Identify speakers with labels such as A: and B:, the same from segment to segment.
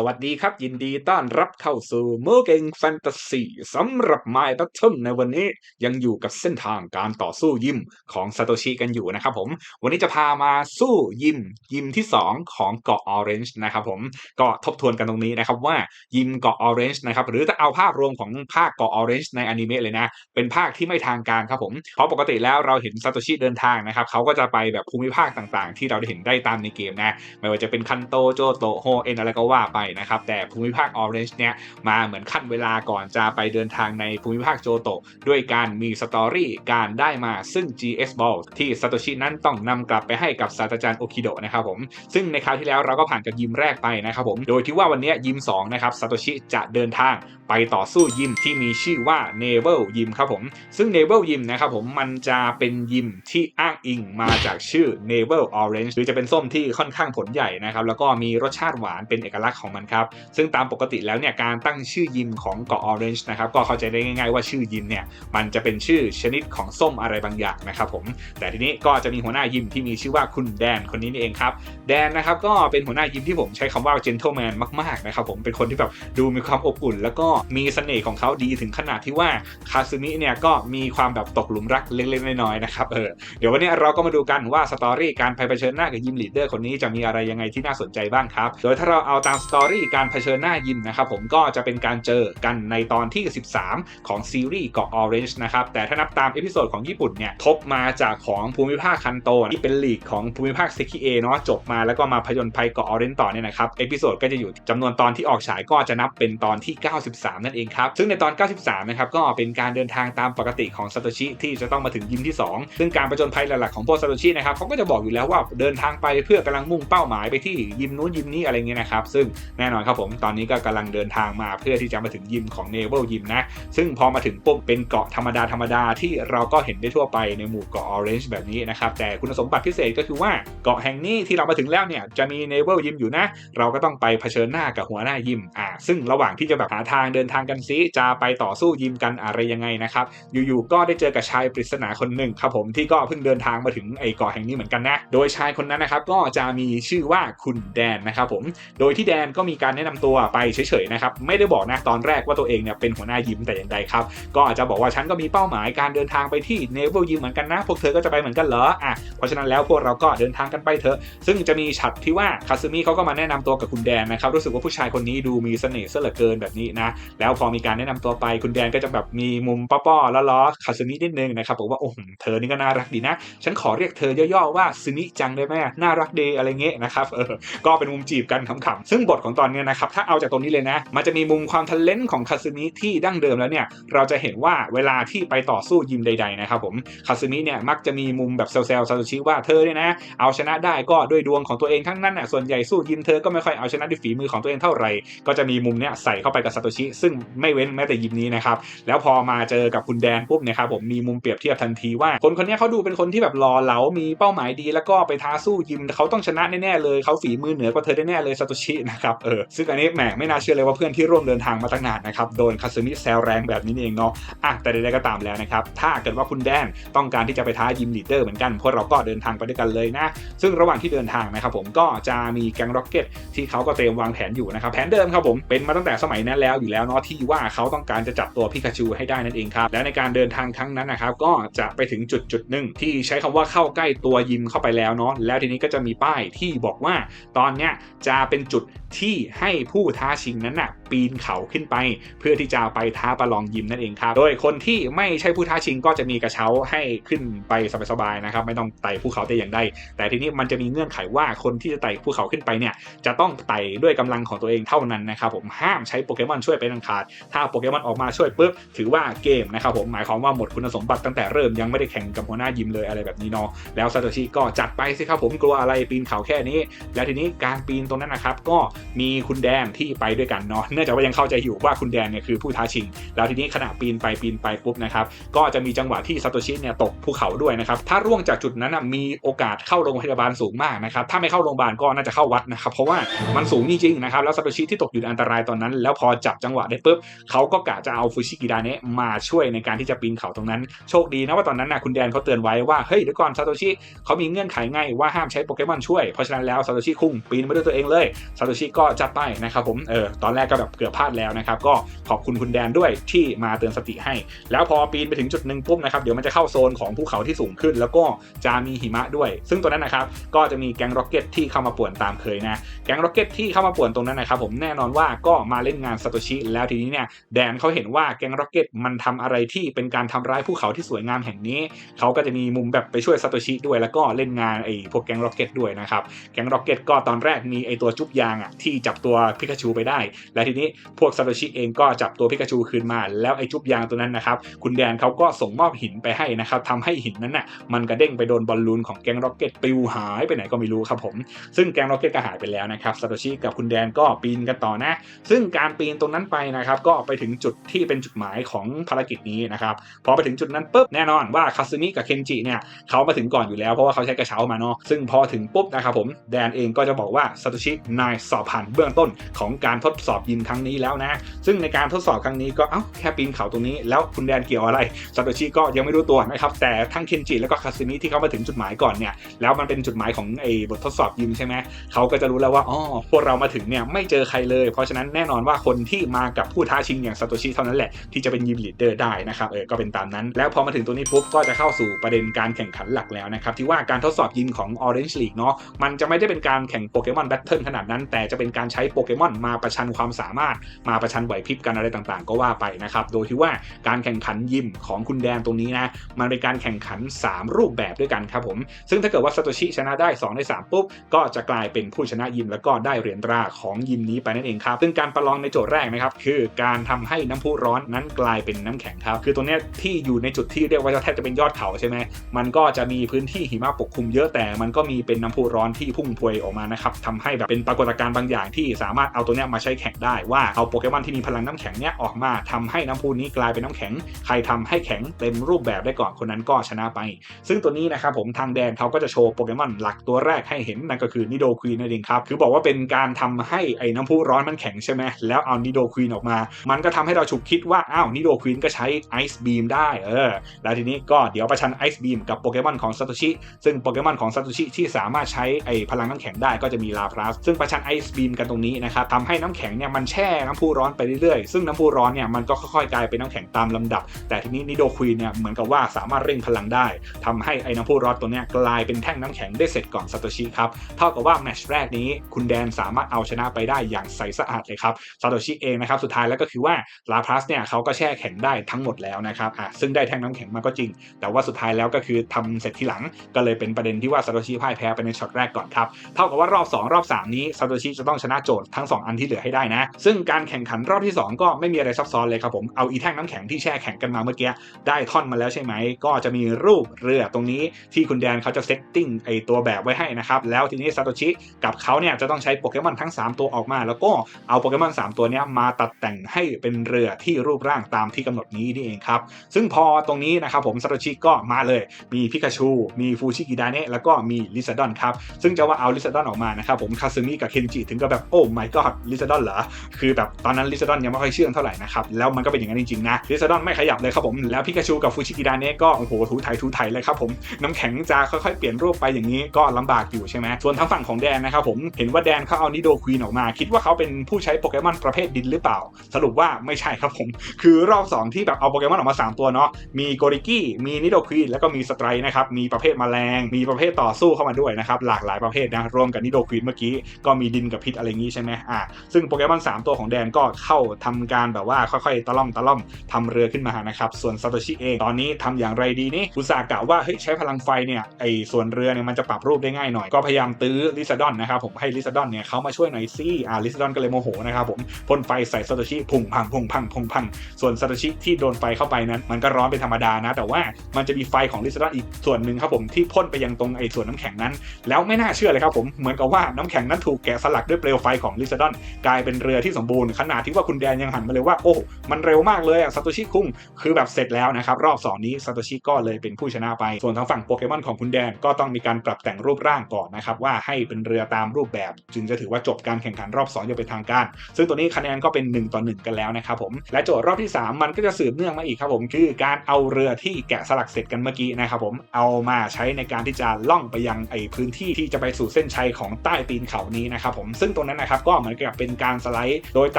A: สวัสดีครับ ยินดีต้อนรับเข้าสู่โมเกงแฟนตาซีสำหรับ My Battle ในวันนี้ยังอยู่กับเส้นทางการต่อสู้ยิมของซาโตชิกันอยู่นะครับผม วันนี้จะพามาสู้ยิม ยิมที่ 2 ของเกาะออเรนจ์นะครับผมก็ทบทวนกันตรงนี้นะครับว่ายิมเกาะออเรนจ์นะครับหรือถ้าเอาภาพรวมของภาคเกาะออเรนจ์ในอนิเมะเลยนะ เป็นภาคที่ไม่ทางการครับผมเพราะปกติแล้วเราเห็นซาโตชิเดินทางนะครับเขาก็จะไปแบบภูมิภาคต่างๆ ที่เราได้เห็นได้ตามในเกมนะไม่ว่าจะเป็นคันโตโจโตโฮเอ็นอะไรก็ว่าไปนะครับ แต่ภูมิภาคออเรนจ์เนี่ยมาเหมือนขั้นเวลาก่อนจะไปเดินทางในภูมิภาคโจโตด้วยการมีสตอรี่การได้มาซึ่ง GS Ball ที่ซาโตชินั้นต้องนำกลับไปให้กับศาสตราจารย์โอคิโดะนะครับผมซึ่งในคราวที่แล้วเราก็ผ่านกับยิมแรกไปนะครับผมโดยที่ว่าวันนี้ยิม2นะครับซาโตชิจะเดินทาง ไปต่อสู้ยิมที่มีชื่อว่า Naval ยิมครับผม ซึ่ง Naval ยิมนะครับผมมันจะเป็นยิมที่อ้างอิงมาจากชื่อ Naval Orange หรือจะเป็นส้มที่ค่อนข้างผลใหญ่นะครับ แล้วก็มีรสชาติหวานเป็นเอกลักษณ์ของมันครับ ซึ่งตามปกติแล้วเนี่ยการตั้งชื่อยิมของเกาะ Orange นะครับก็เข้าใจได้ง่าย ๆ ว่าชื่อยิมเนี่ยมันจะเป็นชื่อชนิดของส้มอะไรบางอย่างนะครับผม แต่ทีนี้ก็จะมีหัวหน้ายิมที่มีชื่อว่าคุณแดนคนนี้นี่เองครับแดนนะครับก็เป็นหัวหน้ายิมที่ผมใช้คำว่า gentleman มากๆนะครับผมเป็นคนที่แบบดูมีความอบอุ่น แล้วก็มีเสน่ห์ของเขาดีถึงขนาดที่ว่าคาซึมิเนี่ยก็มีความแบบตกหลุมรักเล็กๆน้อยๆนะครับเออเดี๋ยววันนี้เราก็มาดูกันว่าสตอรี่การไปเผชิญหน้ากับยิมลีดเดอร์คนนี้จะมีอะไรยังไงที่น่าสนใจบ้างครับโดยถ้าเราเอาตามสตอรี่การเผชิญหน้ายิมนะครับผมก็จะเป็นการเจอกันในตอนที่ 13 ของซีรีส์เกาะ Orange นะครับแต่ถ้านับตามเอพิโซดของญี่ปุ่นเนี่ยทบมาจากของภูมิภาคคันโตที่เป็นลีกของภูมิภาคเซคิเอเนาะจบมาแล้วก็มาผจญภัยเกาะ Orange ต่อเนี่ยนะครับเอพิโซดก็จะอยู่จำนวนตอนที่ออกฉายก็จะนับเป็นตอนที่ 93นั่นเองครับ ซึ่งในตอน 93 นะครับ ก็เป็นการเดินทางตามปกติของซาโตชิที่จะต้องมาถึงยิมที่ 2 ซึ่งการผจญภัยหลักๆของพวกซาโตชินะครับเขาก็จะบอกอยู่แล้วว่าเดินทางไปเพื่อกำลังมุ่งเป้าหมายไปที่ยิมนู้นยิมนี้อะไรเงี้ยนะครับ ซึ่งแน่นอนครับผมตอนนี้ก็กำลังเดินทางมาเพื่อที่จะมาถึงยิมของเนเวลยิมนะ ซึ่งพอมาถึงปุ๊บเป็นเกาะธรรมดาธรรมดาที่เราก็เห็นได้ทั่วไปในหมู่เกาะออเรนจ์แบบนี้นะครับแต่คุณสมบัติพิเศษก็คือว่าเกาะแห่งนี้ที่เรามาถึงแล้วเนี่ยจะมีเนเวลยิมอยู่นะ เราก็ต้องไปเผชิญหน้ากับหัวหน้ายิมอ่าซึ่งระหว่างที่จะแบบหาทางเดินทางกันซิจะไปต่อสู้ยิมกันอะไรยังไงนะครับ อยู่ๆก็ได้เจอกับชายปริศนาคนหนึ่งครับผมที่ก็เพิ่งเดินทางมาถึงไอ้เกาะแห่งนี้เหมือนกันนะ โดยชายคนนั้นนะครับก็จะมีชื่อว่าคุณแดนนะครับผม โดยที่แดนก็มีการแนะนำตัวไปเฉยๆนะครับไม่ได้บอกนะตอนแรกว่าตัวเองเนี่ยเป็นหัวหน้ายิมแต่อย่างใดครับ ก็อาจจะบอกว่าฉันก็มีเป้าหมายการเดินทางไปที่เนเวลยิมเหมือนกันนะ พวกเธอก็จะไปเหมือนกันเหรออะเพราะฉะนั้นแล้วพวกเราก็เดินทางกันไปเถอะ ซึ่งจะมีฉัดที่ว่าคาซึมิเขาก็มาแนะนำตัวกับคุณแดนนะครับรู้สึกว่าผู้ชายคนนี้ดูมีเสน่ห์เสยเหลือเกินแบบนี้นะแล้วพอมีการแนะนำตัวไปคุณแดนก็จะแบบมีมุมป้อๆแล้วล้อคาซึมินิดนึงนะครับบอกว่าโอ้โหเธอนี่ก็น่ารักดีนะ ฉันขอเรียกเธอย่อๆว่าซึมิจังได้ไหมน่ารักดีอะไรเงี้ยนะครับเออก็เป็นมุมจีบกันขำๆซึ่งบทของตอนเนี้ยนะครับถ้าเอาจากตรงนี้เลยนะ มันจะมีมุมความทันเลนของคาซึมิที่ดั้งเดิมแล้วเนี่ยเราจะเห็นว่าเวลาที่ไปต่อสู้ยิมใดๆนะครับผมคาซึมิเนี่ยมักจะมีมุมแบบเซลล์ซาโตชิว่าเธอเนี่ยนะเอาชนะได้ก็ด้วยดวงของตัวเองทั้งนั้นน่ะส่วนใหญ่สู้ยิมเธอก็ไม่ค่อยเอาชนะด้วยฝีมือของตัวเองเท่าไหร่ก็จะมีมุมเนี้ยใส่เข้าไปกับซาโตชิซึ่งไม่เว้นแม้แต่ยิมนี้นะครับแล้วพอมาเจอกับคุณแดนปุ๊บเนี่ยครับผมมีมุมเปรียบเทียบทันทีว่า คนคนนี้เขาดูเป็นคนที่แบบรอเหลามีเป้าหมายดี แล้วก็ไปท้าสู้ยิมเขาต้องชนะแน่ๆเลยเขาฝีมือเหนือกว่าเธอแน่ๆเลยซาโตชินะครับเออซึ่งอันนี้แหมไม่น่าเชื่อเลยว่าเพื่อนที่ร่วมเดินทางมาตั้งนานนะครับโดนคาซึมิแซวแรงแบบนี้เองเนาะอะแต่ใดๆก็ตามแล้วนะครับถ้าเกิดว่าคุณแดนต้องการที่จะไปท้ายิมลีดเดอร์เหมือนกันพวกเราก็เดินทางไปด้วยกันเลยนะ ซึ่งระหว่างที่เดินทางนะครับผมก็จะมีแก๊งร็อกเก็ตที่เขาก็เตรียมวางแผนอยู่นะครับแผนเดิมครับผมเป็นมาตั้งแต่สมัยนั้นแล้วอยู่แล้วเนาะที่ว่าเขาต้องการจะจับตัวพิกาจูให้ได้นั่นเองครับและในการเดินทางครั้งนั้นนะครับก็จะไปถึงจุดจุดหนึ่งที่ใช้คำว่าเข้าใกล้ตัวยิมเข้าไปแล้วเนาะแล้วทีนี้ก็จะมีป้ายที่บอกว่าตอนเนี้ยจะเป็นจุดที่ให้ผู้ท้าชิงนั้นน่ะปีนเขาขึ้นไป เพื่อที่จะไปท้าประลองยิมนั่นเองครับ โดยคนที่ไม่ใช่ผู้ท้าชิงก็จะมีกระเช้าให้ขึ้นไปสบายๆนะครับ ไม่ต้องไต่ภูเขาแต่อย่างใดแต่ทีนี้มันจะมีเงื่อนไขว่าคนที่จะไต่ภูเขาขึ้นไปเนี่ยจะต้องไต่ด้วยกำลังของตัวเองเท่านั้นนะครับผมห้ามใช้โปเกมอนช่วยเป็นอันขาด ถ้าโปเกมอนออกมาช่วยปุ๊บถือว่าเกมนะครับผมหมายความว่าหมดคุณสมบัติตั้งแต่เริ่มยังไม่ได้แข่งกับหัวหน้ายิมเลยอะไรแบบนี้เนาะแล้วซาโตชิก็จัดไปสิครับผมกลัวอะไรปีนเขาแค่นี้ แล้วทีนี้การปีนตรงนั้นนะครับก็มีคุณแดนที่ไปด้วยกันเนาะเนื่องจากว่ายังเข้าใจอยู่ว่าคุณแดนเนี่ยคือผู้ท้าชิง แล้วทีนี้ขณะปีนไปปีนไปปุ๊บนะครับก็จะมีจังหวะที่ซาโตชิเนี่ยตกภูเขาด้วยนะครับถ้าร่วงจากจุดนั้นมีโอกาสเข้าโรงพยาบาลสูงมากนะครับถ้าไม่เข้าโรงพยาบาลก็น่าจะเข้าวัดนะครับเพราะว่ามันสูงจริงๆนะครับแล้วซาโตชิที่ตกอยู่ในอันตรายตอนนั้น แล้วพอจับจังหวะได้ปุ๊บเขาก็กะจะเอาฟูชิกิดาเนะมาช่วยในการที่จะปีนเขาตรงนั้น โชคดีนะว่าตอนนั้นนะคุณแดนเขาเตือนไว้ว่าเฮ้ยเดี๋ยวก่อนซาโตชิเขามีเงื่อนไขไงว่าห้ามใช้โปเกมอนช่วยเพราะฉะนั้นแล้วซาโตชิคุ้งปีนมาด้วยตัวเองเลยซาโตชิก็จัดไปนะครับผมเออตอนแรกก็แบบเกือบพลาดแล้วนะครับก็ขอบคุณคุณแดนด้วยที่มาเตือนสติให้ แล้วพอปีนไปถึงจุดหนึ่งปุ๊บนะครับเดี๋ยวมันจะเข้าโซนของภูเขาที่สูงขึ้น แล้วก็จะมีหิมะด้วย ซึ่งตัวนั้นนะครับก็จะมีแก๊งร็อกเก็ตที่เข้ามาป่วนตามเคยนะแก๊งร็อกเก็ตที่เข้ามาป่วนตรงนั้นนะครับผมแน่นอนว่าก็มาเล่นงานซาโตชิแล้วทีนี้เนี่ยแดนเขาเห็นว่าแก๊งร็อกเก็ตมันทำอะไรที่เป็นการทำร้ายภูเขาที่สวยงามแห่งนี้ เขาก็จะมีมุมแบบไปช่วยซาโตชิด้วย แล้วก็เล่นงานไอ้พวกแก๊งร็อกเก็ตด้วยนะครับ แก๊งร็อกเก็ตก็ตอนแรกมีไอ้ตัวจุ๊บยางอะที่จับตัวพิกาชูไปได้ และทีนี้พวกซาโตชิเองก็จับตัวพิกาชูคืนมา แล้วไอ้จุ๊บยางตัวนั้นนะครับ คุณแดนเขาก็ส่งมอบหินไปให้นะครับทำให้หินนั้นน่ะมันกระเด้งไปโดนบอลลูนของแก๊งร็อกเก็ตปิวหายไปไหนก็ไม่รู้ครับผม ซึ่งแก๊งร็อกเก็ตก็หายไปแล้วนะครับซาโตชิกับคุณแดนก็ปีนกันต่อนะ ซึ่งการปีนตรงนั้นไปนะครับก็ไปถึงจุดที่เป็นจุดหมายของภารกิจนี้นะครับพอไปถึงจุดนั้นปุ๊บแน่นอนว่าคาซึมิกับเคนจิเนี่ยเขามาถึงก่อนอยู่แล้วเพราะว่าเขาใช้กระเช้ามาเนาะซึ่งพอถึงปุ๊บนะครับผมแดนเองก็จะบอกว่าซาโตชินายสอบผ่านเบื้องต้นของการทดสอบยิมครั้งนี้แล้วนะ ซึ่งในการทดสอบครั้งนี้ก็เอ้าแค่ปีนเขาตรงนี้แล้วคุณแดนเกี่ยวอะไรซาโตชิก็ยังไม่รู้ตัวนะครับแต่ทั้งเคนจิแล้วก็คาซึมิที่เขามาถึงจุดหมายก่อนเนี่ยแล้วมันเป็นจุดหมายของไอ้บททดสอบยิมใช่ไหมเขาก็จะรู้แล้วว่าอ๋อพวกเรามาถึงเนี่ยไม่เจอใครเลย เพราะฉะนั้นแน่นอนว่าคนที่มากับผู้ท้าชิงอย่างซาโตชิเท่านั้นแหละที่จะเป็นยิมลีดเดอร์ได้นะครับเออก็เป็นตามนั้น แล้วพอมาถึงตัวนี้ปุ๊บก็จะเข้าสู่ประเด็นการแข่งขันหลักแล้วนะครับที่ว่าการทดสอบยิมของ Orange League เนาะมันจะไม่ได้เป็นการแข่งโปเกมอนแบทเทิลขนาดนั้น แต่จะเป็นการใช้โปเกมอนมาประชันความสามารถมาประชันไหวพริบกันอะไรต่างๆ ก็ว่าไปนะครับโดยที่ว่าการแข่งขันยิมของคุณแดนตรงนี้นะมันเป็นการแข่งขัน 3 รูปแบบด้วยกันครับผมซึ่งถ้าเกิดว่าซาโตชิชนะได้ 2 ใน 3 ปุ๊บ ก็จะกลายเป็นผู้ชนะยิมแล้วก็ได้เหรียญตราของยิมนี้ไปนั่นเองครับซึ่งการประลองในโจทย์แรกนะครับคือการทำให้น้ำพุร้อนนั้นกลายเป็นน้ำแข็งครับ คือตัวเนี้ยที่อยู่ในจุดที่เรียกว่าแทบจะเป็นยอดเขาใช่ไหมมันก็จะมีพื้นที่หิมะปกคลุมเยอะแต่มันก็มีเป็นน้ำพุร้อนที่พุ่งพวยออกมานะครับทำให้แบบเป็นปรากฏการณ์บางอย่างที่สามารถเอาตัวเนี้ยมาใช้แข่งได้ว่าเอาโปเกมอนที่มีพลังน้ำแข็งเนี้ยออกมาทำให้น้ำพุนี้กลายเป็นน้ำแข็ง ใครทำให้แข็งเต็มรูปแบบได้ก่อนคนนั้นก็ชนะไป ซึ่งตัวนี้นะครับผมทางแดนเขาก็จะโชว์โปเกมอนหลักตัวแรกให้เห็นนั่นก็คือนิโดควีนนั่นเองครับคือบอกว่าเป็นการทำให้ไอ้น้ำพุร้อนมันแข็งใช่ไหมแล้วเอานิโดควีนออกมา มันก็ทำให้เราฉุกคิดว่า อ้าวนิโดควีนก็ใช้ไอซ์บีมได้เออแล้วทีนี้ก็เดี๋ยวประชันไอซ์บีมกับโปเกมอนของซาโตชิซึ่งโปเกมอนของซาโตชิที่สามารถใช้ไอพลังน้ำแข็งได้ก็จะมีลาพลัสซึ่งประชันไอซ์บีมกันตรงนี้นะครับทำให้น้ำแข็งเนี่ยมันแช่น้ำพุร้อนไปเรื่อยๆ ซึ่งน้ำพุร้อนเนี่ยมันก็ค่อยๆกลายเป็นน้ำแข็งตามลำดับ แต่ทีนี้นิโดควีนเนี่ยเหมือนกับว่าสามารถเร่งพลังได้ทำให้ไอ้น้ำพุร้อนตัวเนี้ยกลายเป็นแท่งน้ำแข็งได้เสร็จก่อนซาโตชิครับเท่ากับว่าแมตช์แรกนี้คุณแดนสามารถเอาชนะไปได้อย่างใสสะอาดเลยครับซาโตชิเองนะครับสุดท้ายแล้วก็คือว่าลาพลัสเนี่ยเขาก็แช่แข็งได้ทั้งหมดแล้วนะครับอะซึ่งได้แท่งน้ำแข็งมาก็จริง แต่ว่าสุดท้ายแล้วก็คือทำเสร็จทีหลังก็เลยเป็นประเด็นที่ว่าซาโตชิพ่ายแพ้ไปในช็อตแรกก่อนครับเท่ากับว่ารอบ 2 รอบ 3 นี้ซาโตชิจะต้องชนะโจทย์ทั้ง 2 อันที่เหลือให้ได้นะ ซึ่งการแข่งขันรอบที่ 2 ก็ไม่มีอะไรซับซ้อนเลยครับผมเอาอีแท่งน้ำแข็งที่แช่แข็งกันมาเมื่อกี้ได้ท่อนมาแล้วใช่ไหมก็จะมีรูปเรือตรงนี้ที่คุณแดนเขาจะเซตติ้งไอตัวแบบไว้ให้นะครับแล้วทีนี้ซาโตชิกับเขาเนี่ยจะต้องใช้โปเกมอนทั้ง 3 ตัวออกมา แล้วก็เอาโปเกมอน3 ตัวเนี้ยมาตัดแต่งให้เป็นเรือที่รูปร่างตามที่กำหนดนี้นี่เองครับซึ่งพอตรงนี้นะครับผมซาโตชิก็มาเลย มีพิกาชู มีฟูชิกิดาเนะแล้วก็มีลิซาดอนครับซึ่งจะว่าเอาลิซาดอนออกมานะครับผมคาซึมิกับเคนจิถึงกับแบบโอ้ my god ลิซาดอนเหรอคือแบบตอนนั้นลิซาดอนยังไม่ค่อยเชื่องเท่าไหร่นะครับแล้วมันก็เป็นอย่างนั้นจริงๆนะลิซาดอนไม่ขยับเลยครับผมแล้วพิกาชูกับฟูชิกิดาเนะก็โอ้โหถูไถถูไถเลยครับผมน้ำแข็งจะค่อยๆเปลี่ยนรูปไปอย่างนี้ก็ลำบากอยู่ใช่ไหมส่วนทางฝั่งของแดนนะครับผมเห็นว่าแดนเขาเอานิโดควีนออกมา คิดว่าเขาเป็นผู้ใช้โปเกมอนประเภทดินหรือเปล่าสรุปว่าไม่ใช่ครับผม คือรอบสองที่แบบเอาโปเกมอนออกมาสามตัวเนาะมีโกริกี้มีนิโดควีนแล้วก็มีสไตร์นะครับ มีประเภทแมลง มีประเภทต่อสู้เข้ามาด้วยนะครับ หลากหลายประเภทนะรวมกับนิโดควีนเมื่อกี้ ก็มีดินกับพิษอะไรอย่างนี้ใช่ไหมอ่าซึ่งโปเกมอน3 ตัวของแดนก็เข้าทำการแบบว่าค่อยๆตะล่อมตะล่อมทำเรือขึ้นมานะครับส่วนซาโตชิเองตอนนี้ทำอย่างไรดีนี่อุตสาหกล่าว่าเฮ้ยใช้พลังไฟเนี่ยไอส่วนเรือเนี่ยมันจะปรับรูปได้ง่ายหน่อย ก็พยายามตื้อลิซาดอนนะครับผมให้ลิซาดอนเนี่ยเขามาช่วยหน่อยสิอ่าลิซาดอนก็เลยโมโหนะครับผมพ่นไฟใส่ซาโตชิพุ่งพังพุ่งพังพุ่งพัง ส่วนซาโตชิที่โดนไฟเข้าไปนั้น มันก็ร้อนเป็นธรรมดานะ แต่ว่ามันจะมีไฟของลิซาดอนอีกส่วนหนึ่งครับผมที่พ่นไปยังตรงไอ้ส่วนน้ำแข็งนั้น แล้วไม่น่าเชื่อเลยครับผมเหมือนกับว่าน้ำแข็งนั้นถูกแกะสลักด้วยเปลวไฟของลิซาดอนกลายเป็นเรือที่สมบูรณ์ขนาดที่ว่าคุณแดนยังหันมาเลยว่าโอ้มันเร็วมากเลยอะซาโตชิคุงคือแบบเสร็จแล้วนะครับรอบ2นี้ซาโตชิก็เลยเป็นผู้ชนะไป ส่วนทางฝั่งโปเกมอนของคุณแดนก็ต้องมีการปรับแต่งรูปร่างก่อนนะครับว่าให้เป็นเรือตามรูปแบบ จึงจะถือว่าจบการแข่งขันรอบ2อย่างเป็นทางการ ซึ่งตัวนี้คะแนนก็เป็น1ต่อ1กันแล้วนะครับผมและโจทย์รอบที่ 3 มันก็จะสืบเนื่องมาอีกครับผมคือการเอาเรือที่แกะสลักเสร็จกันเมื่อกี้นะครับผมเอามาใช้ในการที่จะล่องไปยังไอพื้นที่ที่จะไปสู่เส้นชัยของใต้ตีนเขานี้นะครับผมซึ่งตรงนั้นนะครับก็เหมือนกับเป็นการสไลด์ โดยต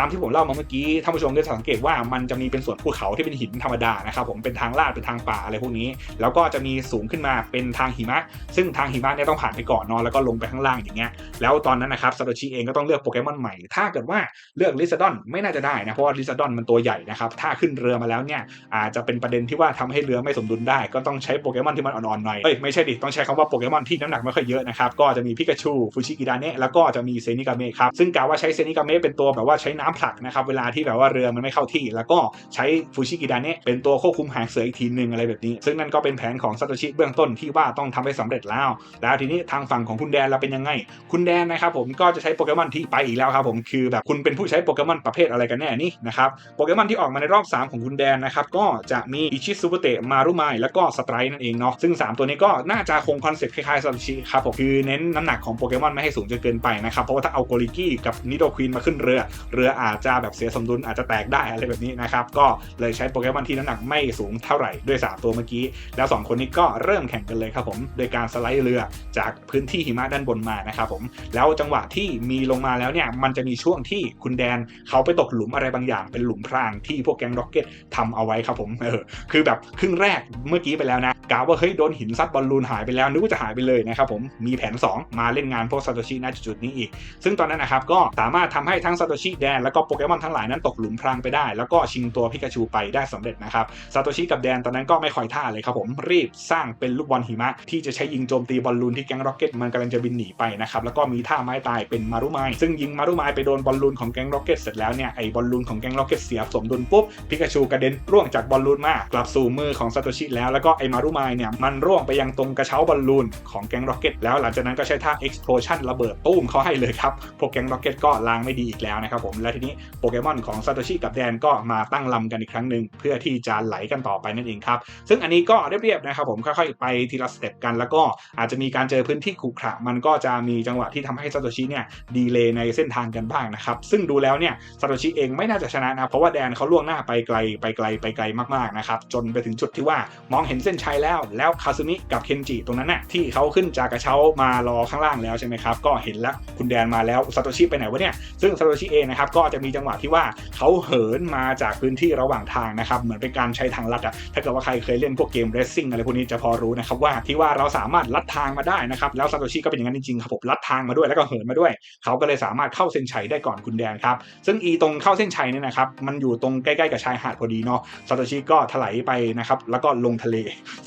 A: ามที่ผมเล่ามาเมื่อกี้ท่านผู้ชมได้สังเกตว่ามันจะมีเป็นส่วนภูเขาที่เป็นหินธรรมดานะครับผมเป็นทางลาดเป็นทางป่าอะไรพวกนี้ แล้วก็จะมีสูงขึ้นมาเป็นทางหิมะ ซึ่งทางหิมะเนี่ยต้องผ่านไปก่อนเนอะแล้วก็ลงไปข้างล่างอย่างเงี้ยแล้วตอนนั้นนะครับซาโตชิเองก็ต้องเลือกโปเกมอนใหม่ถ้าเกิดว่าเลือกลิซาดอนไไม่น่าจะได้นะเพราะว่าลิซาดอนมันตัวใหญ่นะครับถ้าขึ้นเรือมาแล้วเนี่ยอาจจะเป็นประเด็นที่ว่าทำให้เรือไม่สมดุลได้ ก็ต้องใช้โปเกมอนที่มันอ่อนๆหน่อยเอ้ยไม่ใช่ดิต้องใช้คำว่าโปเกมอนที่น้ำหนักไม่ค่อยเยอะนะครับก็จะมีพิกาชูฟูชิกิดาเนะแล้วก็จะมีเซนิกาเมะครับซึ่งกล่าวว่าใช้เซนิกาเมะเป็นตัวแบบว่าใช้น้ำผลักนะครับเวลาที่แบบว่าเรือมันไม่เข้าที่ แล้วก็ใช้ฟูชิกิดาเนะเป็นตัวควบคุมหางเสืออีกทีหนึ่งอะไรแบบนี้ ซึ่งนั่นก็เป็นแผนของซาโตชิเบื้องต้นที่ว่าต้องทำให้สำเร็จแล้ว แล้วทีนี้ทางฝั่งของคุณแดนเราเป็นยังไง คุณแดนนะครับผมก็จะใช้โปเกมอนที่ไปอีกแล้วครับผมคือแบบคุณเป็นผู้ใช้โปเกมอนประเภทอะไรกันแน่นี่นะครับโปเกมอนที่ออกมาในรอบ 3 ของคุณแดนนะครับก็จะมีอิชิซุบุเตะมารุไมแล้วก็สไตร์นั่นเองเนาะซึ่ง 3 ตัวนี้ก็น่าจะคงคอนเซ็ปต์คล้ายๆซาชิครับผมคือเน้นน้ำหนักของโปเกมอนไม่ให้สูงจนเกินไปนะครับเพราะว่าถ้าเอาโกลิกี้กับนิโดควีนมาขึ้นเรือ เรืออาจจะแบบเสียสมดุลอาจจะแตกได้อะไรแบบนี้นะครับก็เลยใช้โปเกมอนที่น้ำหนักไม่สูงเท่าไหร่ด้วยสามตัวเมื่อกี้ แล้วสองคนนี้ก็เริ่มแข่งกันเลยครับผมโดยการสไลด์เรือจากพื้นที่หิมะด้านบนมานะครับผมแล้วจังหวะที่มีลงมาแล้วเนี่ยมันจะมีช่วงที่คุณแดนเขาไปตกหลุมอะไรบางอย่างเป็นหลุมพรางที่พวกแก๊งร็อกเก็ตทำเอาไว้ครับผมเออคือแบบครึ่งแรกเมื่อกี้ไปแล้วนะกล่าวว่าเฮ้ยโดนหินซัดบอลลูนหายไปแล้วนึกว่าจะหายไปเลยนะครับผมมีแผน 2 มาเล่นงานพวกซาโตชิณจุดนี้อีก ซึ่งตอนนั้นนะครับก็สามารถทำให้ทั้งซาโตชิแดนแล้วก็โปเกมอนทั้งหลายนั้นตกหลุมพรางไปได้ แล้วก็ชิงตัวพิกาชูไปได้สำเร็จนะครับซาโตชิกับแดนตอนนั้นก็ไม่คอยท่าเลยครับผมรีบสร้างเป็นลูกบอลหิมะ ที่จะใช้ยิงโจมตีบอลลูนที่แก๊งร็อกเก็ตมันกำลังจะบินหนีไปนะครับแล้วก็มีท่าไม้ตายเป็นมารุไมซึ่งยิงมารุไมไปโดนบอลลูนของแก๊งร็อกเก็ตเสร็จแล้วเนี่ยไอ้บอลลูนของแก๊งร็อกเก็ตเสียสมดุลปุ๊บพิกาชูกระเด็นร่วงจากบอลลูนมากลับสู่มือของซาโตชิแล้วแล้วก็ไอ้มารุไมเนี่ยมันร่วงไปยังตรงกระเช้าบอลลูนของแก๊งร็อกเก็ตแล้วหลังจากนั้นก็ใช้ท่า explosion ระเบิดตุ้มเขาให้เลยครับพวกแก๊งร็อกเก็ตก็ล้างไม่ดีอีกแล้วนะครับผมและทีนี้โปเกมอนของซาโตชิกับแดนก็มาตั้งลำกันอีกครั้งหนึ่งเพื่อที่จะไหลกันต่อไปนั่นเองครับซึ่งอันนี้ก็เรียบๆนะครับผมค่อยๆไปทีละสเต็ปกันแล้วก็อาจจะมีการเจอพื้นที่ขรุขระมันก็จะมีจังหวะที่ทำให้ซาโตชิเนี่ยดีเลย์ในเส้นทางกันบ้างนะครับซึ่งดูแล้วเนี่ยซาโตชิเองไม่น่าจะชนะนะเพราะว่าแดนเขาล่วงหน้าไปไกลไปไกลไปไกลมากๆนะครับจนไปถึงจุดที่ว่ามองเห็นเส้นชัยแล้วแล้วคาซึมิกับเคนจิตรงนั้นน่ะที่เขาขึ้นจากกระเช้ามารอข้างล่างแล้วใช่ไหมครับก็เห็นแล้วคุณแดนมาแล้วซาโตชิไปไหนวะเนี่ยซึ่งซาโตชิเองนะครับก็จะมีจังหวะที่ว่าเขาเหินมาจากพื้นที่ระหว่างทางนะครับเหมือนเป็นการใช้ทางลัดอะถ้าเกิดว่าใครเคยเล่นพวกเกมเรซซิ่งอะไรพวกนี้จะพอรู้นะครับว่าที่ว่าเราสามารถลัดทางมาได้นะครับแล้วซาโตชิก็เป็นอย่างนั้นจริงๆครับผมลัดทางมาด้วยแล้วก็เหินมาด้วย เขาก็เลยสามารถเข้าเส้นชัยได้ก่อนคุณแดนครับซึ่งอีตรงเข้าเส้นชัยเนี่ยนะครับมันอยู่ตรงใกล้ๆกับชายหาดพอดีเนาะซาโตชิก็ถลายไปนะครับแล้วก็ลงทะเล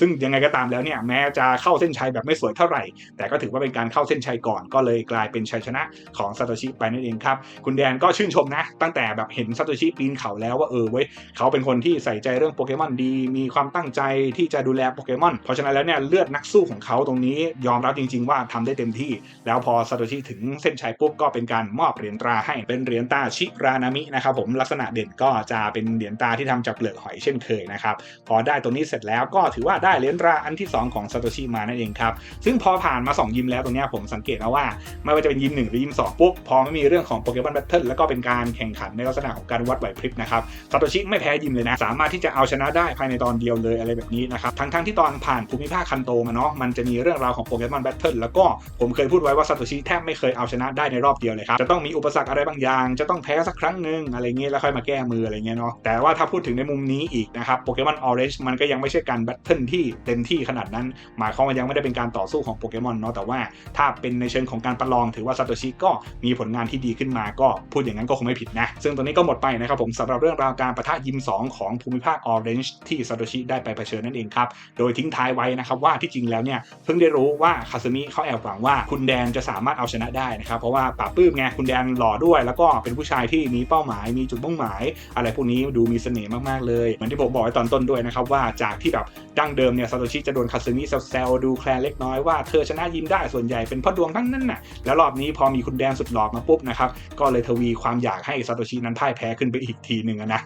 A: ซึ่งยังไงก็ตามแล้วเนี่ยแม้จะเข้าเส้นชัยแบบไม่สวยเท่าไหร่ แต่ก็ถือว่าเป็นการเข้าเส้นชัยก่อนก็เลยกลายเป็นชัยชนะของซาโตชิไปนั่นเองครับคุณแดนก็ชื่นชมนะตั้งแต่แบบเห็นซาโตชิปีนเขาแล้วว่าเออเว้ยเขาเป็นคนที่ใส่ใจเรื่องโปเกมอนดี มีความตั้งใจที่จะดูแลโปเกมอนเพราะฉะนั้นแล้วเนี่ยเลือดนักสู้ของเขาตรงนี้ยอมรับจริง ๆ ว่าทำได้เต็มที่ แล้วพอซาโตชิถึงเส้นชัยปุ๊บก็เป็นการมอบเหรียญตราให้เป็นเหรียญตาชิรานามินะครับผมลักษณะเด่นก็จะเป็นเหรียญตาที่ทำจากเปลือกหอยเช่นเคยนะครับพอได้ตัวนี้เสร็จแล้วก็ถือว่าได้เหรียญตราอันที่ 2 ของซาโตชิมานั่นเองครับซึ่งพอผ่านมา 2 ยิมแล้วตรงนี้ผมสังเกตนะว่า ไม่ว่าจะเป็นยิม1หรือยิม2ปุ๊บพอไม่มีเรื่องของโปเกมอนแบทเทิลแล้วก็เป็นการแข่งขันในลักษณะของการวัดไหวพริบนะครับซาโตชิไม่แพ้ยิมเลยนะสามารถที่จะเอาชนะได้ภายในตอนเดียวเลยอะไรแบบนี้นะครับทั้งๆที่ตอนผ่านภูมิภาคคันโตมาเนาะมันจะมีเรื่องราวของโปเกมอนแบทเทิลแล้วก็ผมเคยพูดไว้ว่าซาโตชิแทบไม่เคยเอาชนะได้ในรอบเดียวเลยครับจะต้องมีอุปสรรคอะไรบางอย่าง จะต้องแพ้สักครั้งหนึ่งอะไรเงี้ยแล้วค่อยมาแก้มืออะไรเงี้ยเนาะแต่ว่าถ้าพูดถึงในมุมนี้อีกนะครับโปเกมอนออเรนจ์มันก็ยังไม่ใช่การแบทเทิลที่เต็มที่ขนาดนั้น หมายความว่ายังไม่ได้เป็นการต่อสู้ของโปเกมอนเนาะแต่ว่าถ้าเป็นในเชิงของการประลองถือว่าซาโตชิก็มีผลงานที่ดีขึ้นมาก็พูดอย่างนั้นก็คงไม่ผิดนะ ซึ่งตรงนี้ก็หมดไปนะครับผมสำหรับเรื่องราวการประทะยิม 2 ของภูมิภาคออเรนจ์ที่ซาโตชิได้ไปเผชิญนั่นเองครับโดยทิ้งท้ายไว้นะครับว่าที่จริงแล้วเนี่ยเพิ่งได้รู้ว่าคาซึมิเขาแอบหวังว่าคุณแดนจะสามารถเอาชนะได้นะครับเพราะว่าป่าปื้มไงคุณแดนหล่อด้วย แล้วก็เป็นผู้ชายที่มีีเป้าหมาย มีจุดมุ่งหมาย อะไรพวกนี้ดูมีเสน่ห์มากๆเลย เหมือนที่ผมบอกไว้ตอนต้นด้วยนะครับว่าจากที่แบบดั้งเดิมเนี่ยซาโตชิจะโดนคาซึมิแซวๆดูแคลนเล็กน้อยว่าเธอชนะยิมได้ส่วนใหญ่เป็นเพ่อดวงทั้งนั้นน่ะแล้วรอบนี้พอมีคุณแดนสุดหล่อมาปุ๊บนะครับก็เลยทวีความอยากให้ซาโตชินั้นพ่ายแพ้ขึ้นไปอีกทีหนึ่งนะ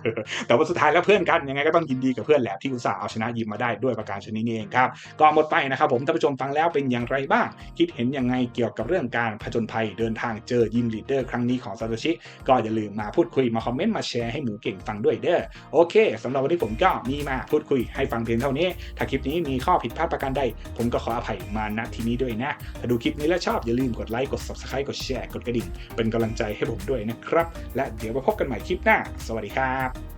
A: แต่ว่าสุดท้ายแล้วเพื่อนกันยังไงก็ต้องยินดีกับเพื่อนแหละที่อุตส่าห์เอาชนะยิมมาได้ด้วยประการชนิดนี้เองครับก็หมดไปนะครับผมท่านผู้ชมฟังแล้วเป็นอย่างไรบ้าง คิดเห็นยังไงเกี่ยวกับเรื่องการผจญภัยเดินทางเจอยิมลีดเดอร์ครั้งนี้ของซาโตชิก็อย่าลืมมาพูดคุยมาคอมเมนต์มาแชร์ให้หมูเก่งฟังด้วยเด้อโอเคสำหรับวันนี้ผมก็มีมาพูดคุยให้ฟังเพียงเท่านี้ ถ้าคลิปนี้มีข้อผิดพลาดประการใด ผมก็ขออภัยมาณที่นี้ด้วยนะ ถ้าดูคลิปนี้แล้วชอบอย่าลืมกดไลค์กด subscribe กดแชร์กดกระดิ่ง เป็นกำลังใจให้ผมด้วยนะครับ และเดี๋ยวมาพบกันใหม่คลิปหน้า สวัสดีครับ